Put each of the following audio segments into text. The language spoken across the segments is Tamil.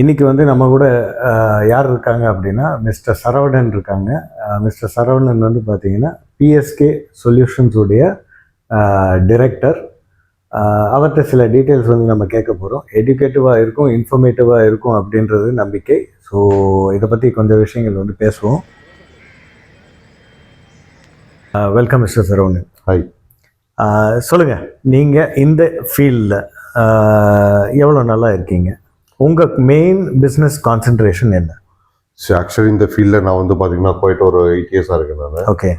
இன்னைக்கு வந்து நம்ம கூட யார் இருக்காங்க அப்படின்னா மிஸ்டர் சரவணன் இருக்காங்க. மிஸ்டர் சரவணன் வந்து பார்த்தீங்கன்னா பிஎஸ்கே சொல்யூஷன்ஸுடைய டிரெக்டர் அவர்கிட்ட சில டீட்டெயில்ஸ் வந்து நம்ம கேட்க போகிறோம் எஜுகேட்டிவாக இருக்கும் இன்ஃபர்மேட்டிவாக இருக்கும் அப்படின்றது நம்பிக்கை. ஸோ இதை பற்றி கொஞ்சம் விஷயங்கள் வந்து பேசுவோம். Welcome mister Saravanan. Hi ah சொல்லுங்க நீங்க இந்த ஃபீல்டில் எவ்வளோ நல்லா இருக்கீங்க? உங்க மெயின் பிஸ்னஸ் கான்சென்ட்ரேஷன் என்ன? ஸோ ஆக்சுவலி இந்த ஃபீல்டில் நான் வந்து பார்த்தீங்கன்னா போயிட்டு ஒரு எயிட் இயர்ஸாக இருக்கேன் நான். Okay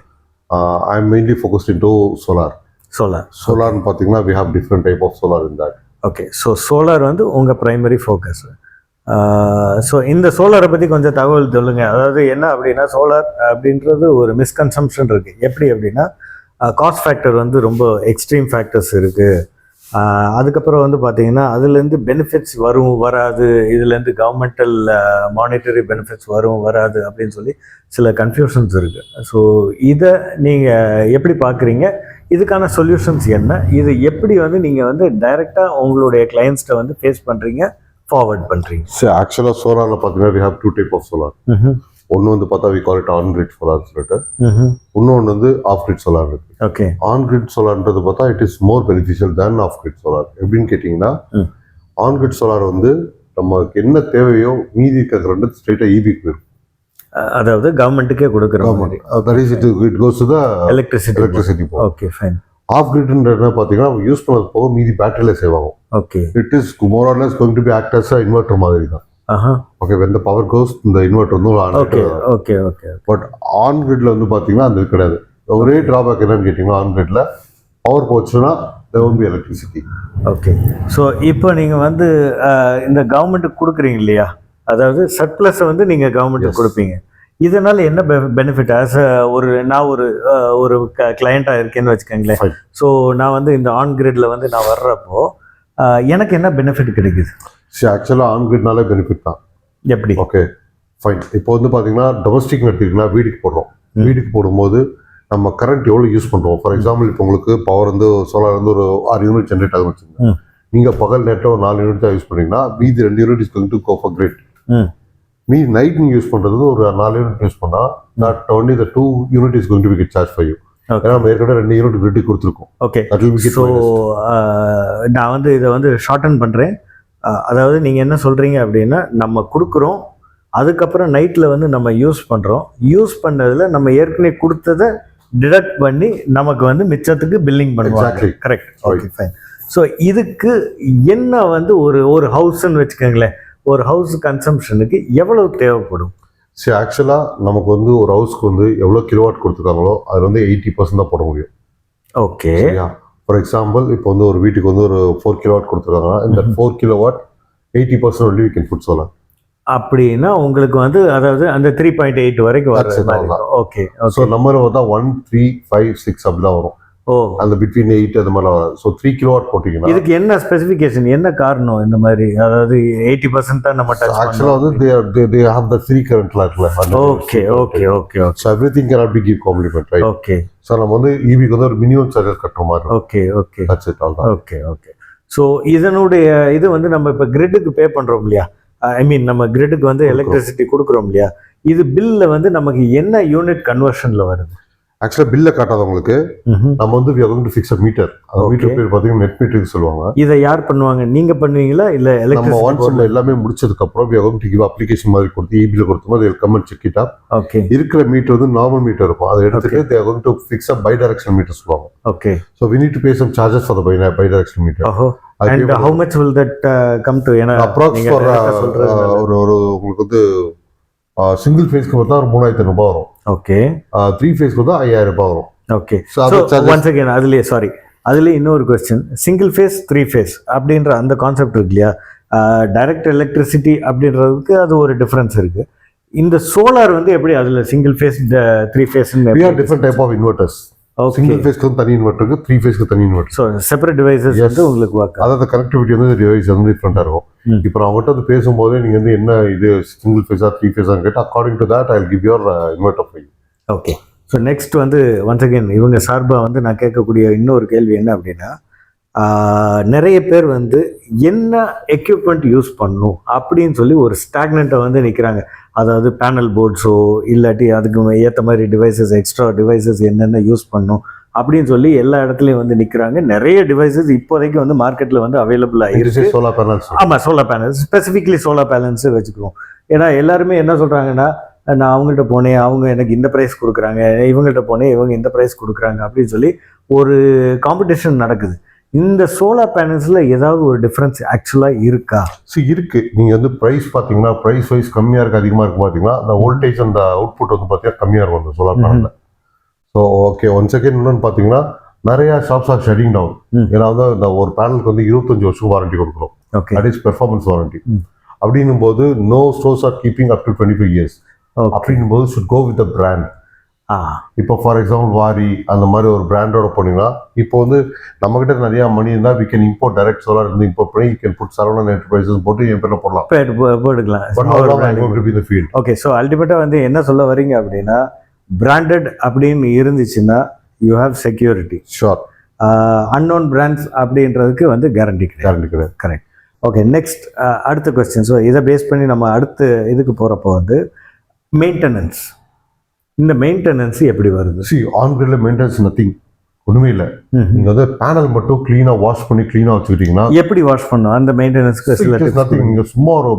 I am mainly focused in to solar solar சோலார்னு பார்த்தீங்கன்னா we have different type of solar in that okay so solar வந்து உங்க பிரைமரி ஃபோக்கஸ் ஸோ இந்த சோலாரை பற்றி கொஞ்சம் தகவல் சொல்லுங்க. அதாவது என்ன அப்படின்னா சோலார் அப்படின்றது ஒரு மிஸ்கன்சம்ஷன் இருக்கு. எப்படி அப்படின்னா காஸ்ட் ஃபேக்டர் வந்து ரொம்ப எக்ஸ்ட்ரீம் ஃபேக்டர்ஸ் இருக்கு. ஆஹ் அதுக்கப்புறம் வந்து பார்த்தீங்கன்னா அதுலேருந்து பெனிஃபிட்ஸ் வரும் வராது. இதுலேருந்து கவர்மெண்டல் மானிட்டரி பெனிஃபிட்ஸ் வரும் வராது அப்படின்னு சொல்லி சில கன்ஃபியூஷன்ஸ் இருக்கு. ஸோ இதை நீங்கள் எப்படி பார்க்குறீங்க இதுக்கான சொல்யூஷன்ஸ் என்ன? இது எப்படி வந்து நீங்கள் வந்து டைரெக்டாக உங்களுடைய கிளைண்ட்ஸ்ட்டை வந்து ஃபேஸ் பண்ணுறீங்க ஃபார்வர்ட் பண்ணுறீங்க ஸோ ஆக்சுவலாக சோலாரில் பார்த்தீங்கன்னா we have two type of solar ஒன்று வந்து பார்த்தா we call it on grid solar சொல்லிட்டு. இன்னொன்று வந்து ஆஃப் கிரிட் சோலார் இருக்கு. ஓகே ஆன் கிரிட் சோலார்ன்றது பார்த்தா it is more beneficial than off grid solar எப்படின்னு கேட்டிங்கன்னா. ஆன் கிரிட் சோலார் வந்து நமக்கு என்ன தேவையோ மீதி இருக்கிறது ரெண்டு ஸ்ட்ரெயிட்டாக ஈபிக்கு போயிடும். அதாவது கவர்மெண்ட்டுக்கே கொடுக்குற மாதிரி. That is it it goes to the electricity electricity okay fine off கிரிட்ன்றது பார்த்தீங்கன்னா யூஸ் பண்ணது போக மீதி பேட்டரியில சேவ் ஆகும். Okay it is more or less going to be act as inverter மாதிரி தான். Okay when the power goes இந்த இன்வெர்டர் வந்து okay okay okay but on கிரிட்ல வந்து பார்த்தீங்கன்னா அந்த கிடையாது. ஒரே டிராபேக் என்னன்னு கேட்டிங்கன்னா ஆன் கிரிட்ல பவர் போச்சுன்னா be எலக்ட்ரிசிட்டி ஓகே ஸோ இப்போ நீங்கள் வந்து இந்த கவர்மெண்ட்டுக்கு கொடுக்குறீங்க இல்லையா? அதாவது சர்ப்ளஸை வந்து நீங்கள் கவர்மெண்ட்டுக்கு. கொடுப்பீங்க. இதனால என்ன பெனிஃபிட் ஆஸ் ஒரு நான் ஒரு ஒரு கிளையண்ட்டாக இருக்கேன்னு வச்சுக்கோங்களேன். ஸோ நான் வந்து இந்த ஆன் கிரிட்ல வந்து நான் வர்றப்போ எனக்கு என்ன பெனிஃபிட் கிடைக்குது? ஆக்சுவலாக ஆன் கிரிட்னாலே பெனிஃபிட் தான். எப்படி? ஓகே ஃபைன் இப்போ வந்து பார்த்தீங்கன்னா டொமஸ்டிக் எடுத்துக்கிட்டீங்கன்னா வீட்டுக்கு போடுறோம். ம். வீட்டுக்கு போடும்போது நம்ம கரண்ட் எவ்வளோ யூஸ் பண்ணுறோம் ஃபார் எக்ஸாம்பிள் இப்போ உங்களுக்கு பவர் வந்து சோலார் வந்து ஒரு ஆறு யூனிட் ஜென்ரேட் ஆகும் வச்சுங்க ம். நீங்கள் பகல் நேரத்தில் ஒரு நாலு யூனிட் தான் யூஸ் பண்ணீங்கன்னா மீதி ரெண்டு unit is going to go for grid hmm. Night நீங்கள் யூஸ் பண்ணுறது ஒரு நாலு யூனிட் யூஸ் பண்ணால் not only the two unit is going to be charge Okay. ஏன்னா நம்ம ஏற்கனவே ரெண்டு யூனிட் கிரிட்டி கொடுத்துருக்கோம். ஓகே ஸோ நான் வந்து இதை வந்து ஷார்டன் பண்ணுறேன் அதாவது நீங்கள் என்ன சொல்கிறீங்க அப்படின்னா நம்ம கொடுக்குறோம் அதுக்கப்புறம் நைட்டில் வந்து நம்ம யூஸ் பண்ணுறோம் யூஸ் பண்ணதில் நம்ம ஏற்கனவே கொடுத்ததை டிடக்ட் பண்ணி நமக்கு வந்து மிச்சத்துக்கு பில்லிங் பண்ணுவாங்க. கரெக்ட் ஓகே ஃபைன் ஸோ இதுக்கு என்ன வந்து ஒரு ஒரு ஹவுஸ்ன்னு வச்சுக்கோங்களேன் ஒரு ஹவுஸ் கன்சம்ஷனுக்கு எவ்வளவு தேவைப்படும்? சரி ஆக்சுவலாக நமக்கு வந்து ஒரு ஹவுஸ்க்கு வந்து எவ்வளோ கிலோவாட் கொடுத்துருக்காங்களோ அதில் வந்து எயிட்டி பர்சன்ட் தான் போட முடியும். ஓகே ஃபார் எக்ஸாம்பிள் இப்போ வந்து ஒரு வீட்டுக்கு வந்து ஒரு ஃபோர் கிலோ வாட் கொடுத்துருக்காங்கன்னா இந்த four kilowatt eighty percent only we put சொல்லலாம் அப்படின்னா உங்களுக்கு வந்து அதாவது அந்த த்ரீ பாயிண்ட் எயிட் வரைக்கும். ஓகே ஸோ நம்பர் பார்த்தா ஒன் த்ரீ ஃபைவ் சிக்ஸ் அப்படி தான் வரும். அந்த பிட்வீன் எயிட் அந்த மாதிரிலாம் வரும் ஸோ த்ரீ கிலோ வாட் போட்டிங்கன்னா இதுக்கு என்ன ஸ்பெசிஃபிகேஷன் என்ன காரணம் இந்த மாதிரி? அதாவது எயிட்டி பர்சன்ட் தான் நம்ம ஆக்சுவலாக வந்து தே ஹாவ் த ஃப்ரீ கரண்ட்லாம் இருக்குல்ல. Okay okay okay okay so everything cannot be give compliment right okay so நம்ம வந்து ஈபிக்கு வந்து ஒரு மினிமம் சார்ஜஸ் கட்டுற மாதிரி okay okay okay okay so இதனுடைய இது வந்து நம்ம இப்போ கிரிட்டுக்கு பே பண்ணுறோம் இல்லையா? ஐ மீன் நம்ம கிரிட்டுக்கு வந்து. எலக்ட்ரிசிட்டி கொடுக்குறோம் இல்லையா? இது பில்ல வந்து நமக்கு என்ன யூனிட் கன்வர்ஷன்ல வருது? ஆக்சுவலாக பில்லை காட்டாதவங்களுக்கு நம்ம வந்து we to fix a meter அந்த. மீட்டர் பேர் பார்த்தீங்கன்னா நெட் மீட்டருக்கு சொல்லுவாங்க. இதை யார் பண்ணுவாங்க? நீங்க பண்ணுவீங்களா? இல்ல நம்ம ஒன்ஸ் நம்ம எல்லாமே முடிச்சதுக்கு அப்புறம் we are going to give application மாதிரி கொடுத்து இபில கொடுத்தோம் அது come and check it up okay இருக்கிற மீட்டர் வந்து நார்மல் மீட்டர் இருக்கும். அதை எடுத்துட்டு are going to fix a bi direction meter சொல்லுவாங்க. Okay so we need to pay some charges for the bi bi direction meter ஓஹோ and how much will that come to ஏன்னா அப்ராக்ஸ் ஃபார் நல்லது. ஒரு ஒரு உங்களுக்கு வந்து சிங்கிள் ஃபேஸ்க்கு பார்த்தா ஒரு மூணாயிரத்தி ரூபாய் வரும். ஓகே த்ரீ ஃபேஸ்க்கு வந்து ஐயாயிரம் ரூபாய் வரும். ஓகே ஒன்ஸ் அகேன் அதுலேயே சாரி அதுலேயே இன்னொரு question single phase three phase அப்படின்ற அந்த கான்செப்ட் இருக்கு இல்லையா? டைரக்ட் எலக்ட்ரிசிட்டி அப்படின்றதுக்கு அது ஒரு டிஃப்ரென்ஸ் இருக்கு. இந்த சோலார் வந்து எப்படி அதுல single phase three phase type of inverters. Okay single ஃபேஸ்க்கு வந்து தனி இன்வெர்டர் இருக்கு த்ரீ ஃபேஸ்க்கு தனி இன்வெர்டர் ஸோ செப்பரேட் டிவைசஸ். வந்து உங்களுக்கு ஒர்க் அதாவது கனெக்டிவிட்டி வந்து டிவைஸ் வந்து டிஃப்ரெண்டாக இருக்கும். இப்போ நான் அவங்ககிட்ட வந்து பேசும்போதே நீங்கள் வந்து என்ன இது சிங்கிள் ஃபேஸா த்ரீ ஃபேஸான்னு கேட்டால் according to that I give your inverter file okay so next வந்து ஒன்ஸ் அகேன் இவங்க சார்பாக வந்து நான் கேட்கக்கூடிய இன்னொரு கேள்வி என்ன அப்படின்னா நிறைய பேர் வந்து என்ன எக்யூப்மெண்ட் யூஸ் பண்ணும் அப்படின்னு சொல்லி ஒரு ஸ்டாக்னண்ட்டை வந்து நிற்கிறாங்க அதாவது பேனல் போர்ட்ஸோ இல்லாட்டி அதுக்கு ஏற்ற மாதிரி டிவைசஸ் எக்ஸ்ட்ரா டிவைசஸ் என்னென்ன யூஸ் பண்ணும் அப்படின்னு சொல்லி எல்லா இடத்துலையும் வந்து நிற்கிறாங்க நிறைய டிவைசஸ் இப்போதைக்கு வந்து மார்க்கெட்டில் வந்து அவைலபிளாக இருக்கு. சோலார் பேனல்ஸ் ஆமாம் solar panels specifically solar panels வச்சுக்குவோம். ஏன்னா எல்லாருமே என்ன சொல்கிறாங்கன்னா நான் அவங்கள்ட்ட போனேன் அவங்க எனக்கு இந்த ப்ரைஸ் கொடுக்குறாங்க இவங்கள்ட்ட போனேன் இவங்க இந்த ப்ரைஸ் கொடுக்குறாங்க அப்படின்னு சொல்லி ஒரு காம்படிஷன் நடக்குது. இந்த சோலார் பேனல்ஸில் ஏதாவது ஒரு டிஃப்ரென்ஸ் ஆக்சுவலாக இருக்கா? ஸோ இருக்கு. நீங்க வந்து பிரைஸ் பாத்தீங்கன்னா பிரைஸ் வைஸ் கம்மியா இருக்கு அதிகமா இருக்கு பாத்தீங்கன்னா அந்த வோல்டேஜ் அந்த அவுட்புட் வந்து பாத்தீங்கன்னா கம்மியா இருக்கும் அந்த சோலார் பேனல்ல ஸோ ஓகே ஒன் செகண்ட் இன்னொன்று பாத்தீங்கன்னா நிறைய ஷாப்ஸ் ஆர் ஷட்டிங் டவுன். ஏன்னா வந்து இந்த ஒரு பேனலுக்கு வந்து இருபத்தஞ்சு வருஷம் வாரண்டி கொடுக்குறோம் okay that is performance warranty. அப்படின்னும் போது no stores are keeping up to twenty five years அப்படின்னும் போது should go with brand ah இப்போ ஃபார் எக்ஸாம்பிள் வாரி அந்த மாதிரி ஒரு பிராண்டோட போனீங்கன்னா இப்போ வந்து நம்மகிட்ட நிறைய மணி இருந்தால் we can import direct solar இருந்து இம்போர்ட் பண்ணி you can put Saravanan enterprises போட்டு என் பேரில் போடலாம். போட்டுக்கலாம். ஓகே ஸோ அல்டிமேட்டாக வந்து என்ன சொல்ல வரீங்க அப்படின்னா பிராண்டட் அப்படின்னு இருந்துச்சுன்னா you have security sure unknown brands அப்படின்றதுக்கு வந்து கேரண்டி கிடையாது. கேரண்டி கிடையாது. கரெக்ட் ஓகே நெக்ஸ்ட் அடுத்த கொஸ்டின் ஸோ இதை பேஸ் பண்ணி நம்ம அடுத்த இதுக்கு போகிறப்போ வந்து மெயின்டெனன்ஸ் இந்த மெயின்டெனன்ஸ் எப்படி வருது? சி ஆன் கிரில்ல மெயின்டெனன்ஸ் நத்திங் ஒன்றுமே இல்லை. நீங்கள் வந்து பேனல் மட்டும் க்ளீனாக வாஷ் பண்ணி க்ளீனாக வச்சுக்கிட்டீங்கன்னா எப்படி வாஷ் பண்ணும் அந்த மெயின்டெனன்ஸ்க்கு நத்திங் நீங்கள் சும்மா ஒரு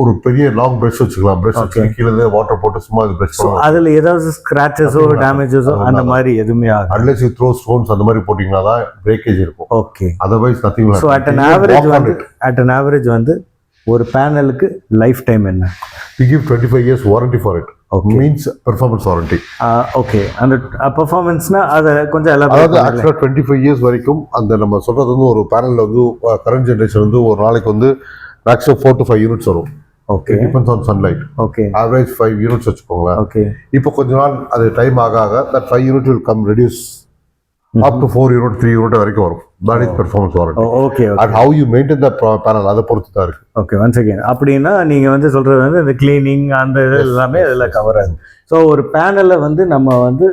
ஒரு பெரிய லாங் ப்ரஷ் வச்சுக்கலாம். ப்ரஷ் வச்சு கீழே வாட்டர் போட்டு சும்மா இது ப்ரஷ் பண்ணலாம். அதில் ஏதாவது ஸ்க்ராச்சஸோ? டேமேஜஸோ அந்த மாதிரி எதுவுமே ஆகும் அன்லெஸ் யூ த்ரோ ஸ்டோன்ஸ் அந்த மாதிரி போட்டிங்கன்னா தான் பிரேக்கேஜ் இருக்கும். Okay otherwise nothing so at an average வந்து அட் அன் ஆவரேஜ் வந்து ஒரு பேனலுக்கு லைஃப் டைம் என்ன? We give twenty five years warranty for it Okay. Means performance warranty okay அந்த பெர்ஃபார்மன்ஸ்னா அதை கொஞ்சம் அதாவது ஆக்சுவலாக டுவெண்ட்டி ஃபைவ் இயர்ஸ் வரைக்கும் அந்த நம்ம சொல்றது வந்து ஒரு பேனல்ல வந்து கரண்ட் ஜென்ரேஷன் வந்து ஒரு நாளைக்கு வந்து maximum four to five units வரும். Okay depends on sunlight okay average five units வச்சுக்கோங்களேன். ஓகே இப்போ கொஞ்ச நாள் அது டைம் ஆக ஆக that five unit will come reduce up to four unit three unit வரைக்கும் வரும். That is performance warranty okay and how you maintain the panel அதை பொறுத்து தான் இருக்கு. ஓகே ஒன்ஸ் அகேன் அப்படின்னா நீங்கள் வந்து சொல்கிறது வந்து இந்த க்ளீனிங் அந்த இது எல்லாமே அதில் கவர் ஆகுது. ஸோ ஒரு பேனலை வந்து நம்ம வந்து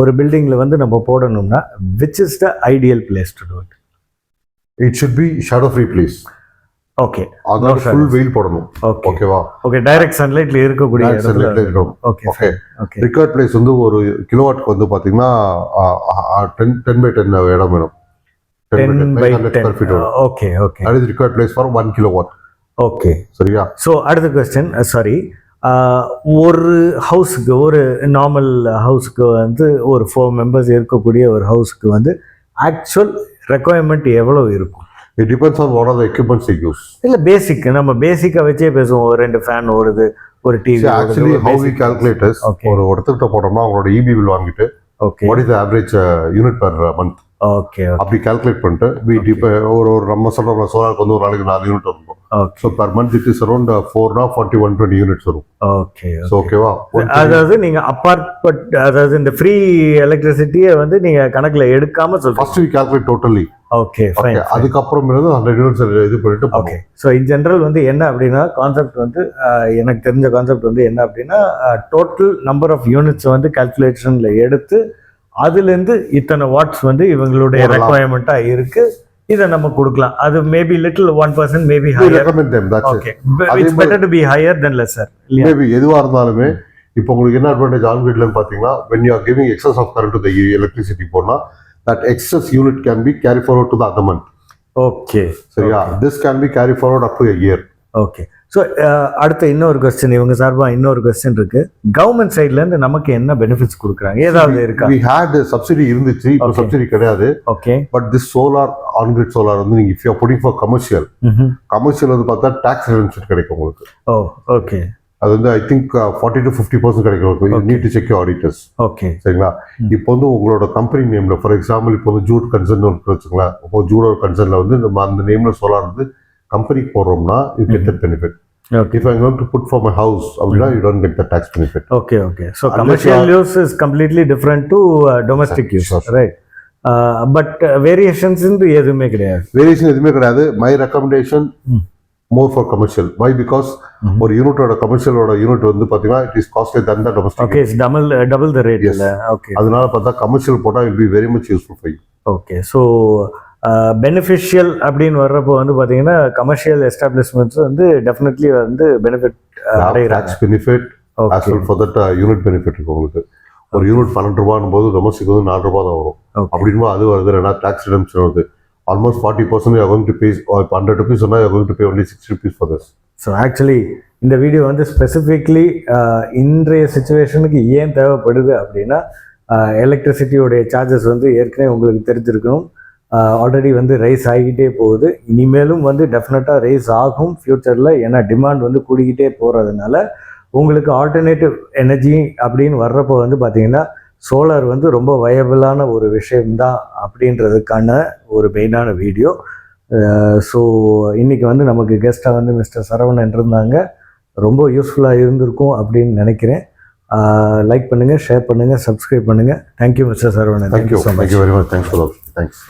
ஒரு பில்டிங்கில் வந்து நம்ம போடணும்னா which is the ideal place to do it it should be shadow free place okay அதனால ஃபுல் வெயில் போடணும். ஓகே ஓகேவா ஓகே டைரக்ட் சன்லைட்ல இருக்கக்கூடிய இடத்துல. இருக்கணும். ஓகே ஓகே ரிக்கார்ட் பிளேஸ் வந்து ஒரு கிலோவாட்க்கு வந்து பாத்தீங்கன்னா டென் டென் பை டென் இடம் வேணும். ஓகே ஓகே அது required place for one kilowatt okay சரியா? ஸோ அடுத்த கொஸ்டின் சாரி ஒரு ஹவுஸுக்கு ஒரு நார்மல் ஹவுஸ்க்கு வந்து ஒரு ஃபோர் மெம்பர்ஸ் இருக்கக்கூடிய ஒரு ஹவுஸ்க்கு வந்து ஆக்சுவல் ரெக்குவயர்மெண்ட் எவ்வளோ இருக்கும்? It depends on what are the equipments use இல்லை பேசிக் நம்ம பேசிக்காக வச்சே பேசுவோம். ஒரு ரெண்டு ஃபேன் ஓடுது ஒரு TV actually how we calculators. ஒரு இடத்துக்கிட்ட போட்டோம்னா அவங்களோட இபி பில் வாங்கிட்டு okay what is average unit per month okay அப்படி கால்குலேட் பண்ணிட்டு வி இப்போ ஒரு ஒரு நம்ம சொல்ற சோலாருக்கு வந்து ஒரு நாளைக்கு நாலு யூனிட் இருக்கும் so per month it is around ஃபோர்னா forty one twenty units வரும் ஓகே ஓகேவா அதாவது நீங்க அப்பார்ட்மெண்ட் அதாவது இந்த ஃப்ரீ எலக்ட்ரிசிட்டியை வந்து நீங்க கணக்குல எடுக்காம சொல்றீங்க. First we calculate totally okay fine அதுக்கப்புறம் இருந்து ஹண்ட்ரட் யூனிட்ஸ் இது பண்ணிட்டு ஓகே ஸோ இன் ஜென்ரல் வந்து என்ன அப்படின்னா கான்செப்ட் வந்து எனக்கு தெரிஞ்ச கான்செப்ட் வந்து என்ன அப்படின்னா டோட்டல் நம்பர் ஆஃப் யூனிட்ஸ் வந்து கால்குலேஷனில் எடுத்து அதுலேருந்து இத்தனை வாட்ஸ் வந்து இவங்களுடைய. ரெக்குவயர்மெண்ட்டாக இருக்கு. இதை நம்ம கொடுக்கலாம். அது maybe little one percent maybe higher better to be higher then இல்லையா மேபி எதுவா இருந்தாலுமே இப்போ உங்களுக்கு என்ன அட்வான்டேஜ் ஆன் கிரிட்லன்னு பார்த்தீங்கன்னா when you are giving excess of current to the electricity போனா that excess unit can be carry forward to the other month okay சரியா this can be carry forward up to year okay so அடுத்த இன்னொரு கொஸ்டின் இவங்க சார்பாக இன்னொரு கொஸ்டின் இருக்கு. கவர்மெண்ட் சைட்லேருந்து நமக்கு என்ன பெனிஃபிட்ஸ் கொடுக்குறாங்க? ஏதாவது இருக்கா? வி ஹேட் சப்சிடி இருந்துச்சு இப்போ. சப்சிடி கிடையாது. Okay but this solar on grid solar வந்து நீங்க if you putting for commercial commercial வந்து பார்த்தா டாக்ஸ் ரிடம்ஷன் கிடைக்கும் உங்களுக்கு. ஓ ஓகே அது வந்து I think forty to fifty percent கிடைக்கும். Need to check auditors okay சரிங்களா? ம். இப்போ வந்து உங்களோட கம்பெனி நேம்ல ஃபார் எக்ஸாம்பிள் இப்போ வந்து ஜூட் கன்சர்ன் இருக்கு வச்சுங்களேன் இப்போ ஜூடோட கன்சர்ன்ல வந்து நம்ம அந்த நேம்ல சோலார் வந்து கம்பெனிக்கு போடுறோம்னா you get that benefit okay if I going to put for my house அப்படின்னா you don't get the tax benefit okay okay so commercial use is completely different to domestic use. Right but variations எதுவுமே கிடையாது. வேரியேஷன் எதுவுமே கிடையாது. My recommendation hmm. More for commercial why because. ஒரு யூனிட்டோட கமர்ஷியலோட யூனிட் வந்து பாத்தீங்கன்னா it is costly than the domestic okay it's double double the rate okay அதனால பார்த்தா கமர்ஷியல் போட்டால் it be very much useful for you okay so beneficial அப்படின்னு வர்றப்போ வந்து பார்த்தீங்கன்னா கமர்ஷியல் எஸ்டாப்ளிஷ்மெண்ட்ஸ் வந்து டெஃபினெட்லி வந்து பெனிஃபிட் அடைகிறாங்க benefit for that unit benefit இருக்கு உங்களுக்கு. ஒரு யூனிட் பன்னெண்டு ரூபான்னு போது டொமஸ்டிக் வந்து நாலு ரூபா தான் வரும். Okay. அப்படின்போது அது வருது ரெண்டா டேக்ஸ் ரிடம்ஷன் வருது. Almost forty percent going to pay இப்போ ஹண்ட்ரட் ருபீஸ் சொன்னால் going to pay only six rupees for this so actually இந்த வீடியோ வந்து ஸ்பெசிஃபிக்லி இன்றைய சுச்சுவேஷனுக்கு ஏன் தேவைப்படுது அப்படின்னா எலக்ட்ரிசிட்டியோடைய சார்ஜஸ் வந்து ஏற்கனவே உங்களுக்கு தெரிஞ்சிருக்கணும். ஆல்ரெடி வந்து ரைஸ் ஆகிக்கிட்டே போகுது. இனிமேலும் வந்து டெஃபினட்டாக ரைஸ் ஆகும் ஃப்யூச்சரில் ஏன்னா டிமாண்ட் வந்து கூடிக்கிட்டே போகிறதுனால உங்களுக்கு ஆல்டர்னேட்டிவ் எனர்ஜி அப்படின்னு வர்றப்போ வந்து பார்த்தீங்கன்னா சோலார் வந்து ரொம்ப வயபிளான ஒரு விஷயம்தான் அப்படின்றதுக்கான ஒரு மெயினான வீடியோ ஸோ இன்னைக்கு வந்து நமக்கு கெஸ்ட்டாக வந்து மிஸ்டர் சரவணன் இருந்தாங்க. ரொம்ப யூஸ்ஃபுல்லாக இருந்திருக்கும் அப்படின்னு நினைக்கிறேன். லைக் பண்ணுங்கள் ஷேர் பண்ணுங்கள் சப்ஸ்கிரைப் பண்ணுங்கள் thank you mister Saravanan. Thank you so much thank you very much thanks for thanks